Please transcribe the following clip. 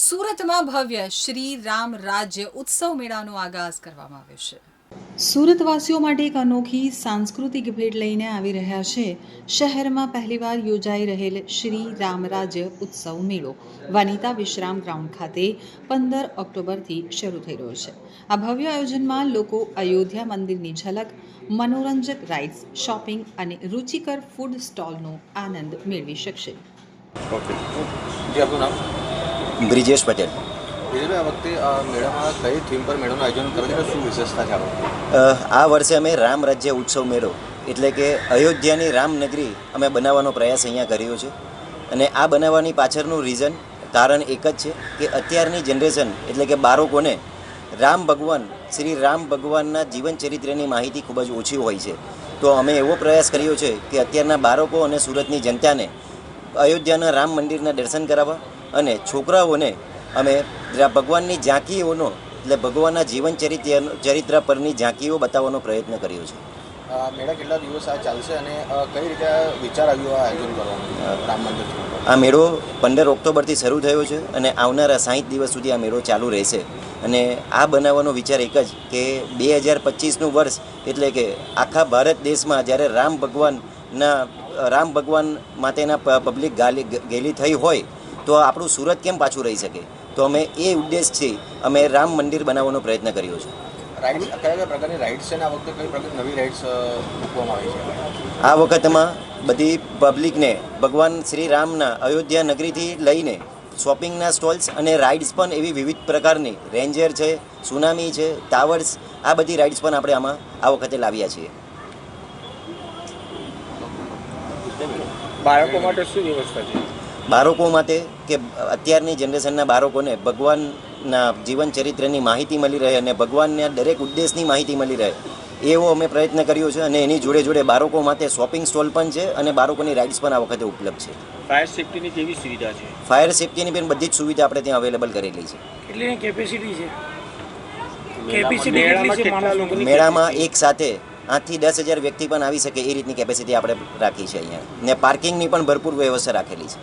સુરતમાં ભવ્ય શ્રી રામ રાજ્ય ઉત્સવ મેળાનો આગાઝ કરવામાં આવ્યો છે. સુરતવાસીઓ માટે એક અનોખી સાંસ્કૃતિક ભેટ લઈને આવી રહ્યા છે. શહેરમાં પહેલીવાર યોજાઈ રહેલ શ્રી રામરાજ્ય ઉત્સવ મેળો વનિતા વિશ્રામ ગ્રાઉન્ડ ખાતે પંદર ઓક્ટોબરથી શરૂ થઈ રહ્યો છે. આ ભવ્ય આયોજનમાં લોકો અયોધ્યા મંદિરની ઝલક મનોરંજક રાઇડ્સ શોપિંગ અને રુચિકર ફૂડ સ્ટોલનો આનંદ મેળવી શકશે. ઓકે આપનું નામ? બ્રિજેશ પટેલ. આ વર્ષે અમે રામ રાજ્ય ઉત્સવ મેળો એટલે કે અયોધ્યાની રામનગરી અમે બનાવવાનો પ્રયાસ અહીંયા કર્યો છે. અને આ બનાવવાની પાછળનું રીઝન કારણ એક જ છે કે અત્યારની જનરેશન એટલે કે બાળકોને રામ ભગવાન શ્રી રામ ભગવાનના જીવન ચરિત્રની માહિતી ખૂબ જ ઓછી હોય છે. તો અમે એવો પ્રયાસ કર્યો છે કે અત્યારના બાળકો અને સુરતની જનતાને અયોધ્યાના રામ મંદિરના દર્શન કરાવવા અને છોકરાઓને અમે ભગવાનની ઝાંકીઓનો એટલે ભગવાનના જીવન ચરિત્ર ચરિત્ર પરની ઝાંકીઓ બતાવવાનો પ્રયત્ન કર્યો છે. આ મેળા કેટલા દિવસ આ ચાલશે અને કઈ રીતે વિચાર આવ્યો આ આયોજન કરવાનું રામ મંદિર આ મેળો પંદર ઓક્ટોબરથી શરૂ થયો છે અને આવનારા સાહીઠ દિવસ સુધી આ મેળો ચાલુ રહેશે. અને આ બનાવવાનો વિચાર એક જ કે બે હજાર પચીસનું વર્ષ એટલે કે આખા ભારત દેશમાં જ્યારે રામ ભગવાનના રામ ભગવાન માટેના પબ્લિક ગાલી ગેલી થઈ હોય તો આપણું સુરત કેમ પાછું રહી શકે? તો અમે એ ઉદ્દેશથી અમે રામ મંદિર બનાવવાનો પ્રયત્ન કર્યો છે. રાઇડ્સ કયા કયા પ્રકારની રાઇડ્સ છે ને આ વખતે કઈ પ્રકારની નવી રાઇડ્સ મૂકવામાં આવી છે? આ વખતમાં બધી પબ્લિકને ભગવાન શ્રી રામના અયોધ્યા નગરીથી લઈને શોપિંગના સ્ટોલ્સ અને રાઇડ્સ પણ એવી વિવિધ પ્રકારની રેન્જર છે સુનામી છે ટાવર્સ આ બધી રાઇડ્સ પણ આપણે આમાં આ વખતે લાવ્યા છીએ. બાળકો માટે શું વ્યવસ્થા છે? બાળકો માટે કે અત્યારની જનરેશનના બાળકોને ભગવાનના જીવન ચરિત્રની માહિતી મળી રહે અને ભગવાનના દરેક ઉદ્દેશની માહિતી મળી રહે એવો અમે પ્રયત્ન કર્યો છે અને એની જોડે જોડે બાળકો માટે શોપિંગ સ્ટોલ પણ છે અને બાળકોની રાઇડ્સ પણ આ વખતે ઉપલબ્ધ છે. ફાયર સેફ્ટીની કેવી સુવિધા છે? ફાયર સેફ્ટીની પણ બધી જ સુવિધા આપણે ત્યાં અવેલેબલ કરેલી છે. કેટલી કેપેસિટી છે? મેળામાં એક સાથે આઠથી દસ હજાર વ્યક્તિ પણ આવી શકે એ રીતની કેપેસિટી આપણે રાખી છે અહીંયા. ને પાર્કિંગની પણ ભરપૂર વ્યવસ્થા રાખેલી છે.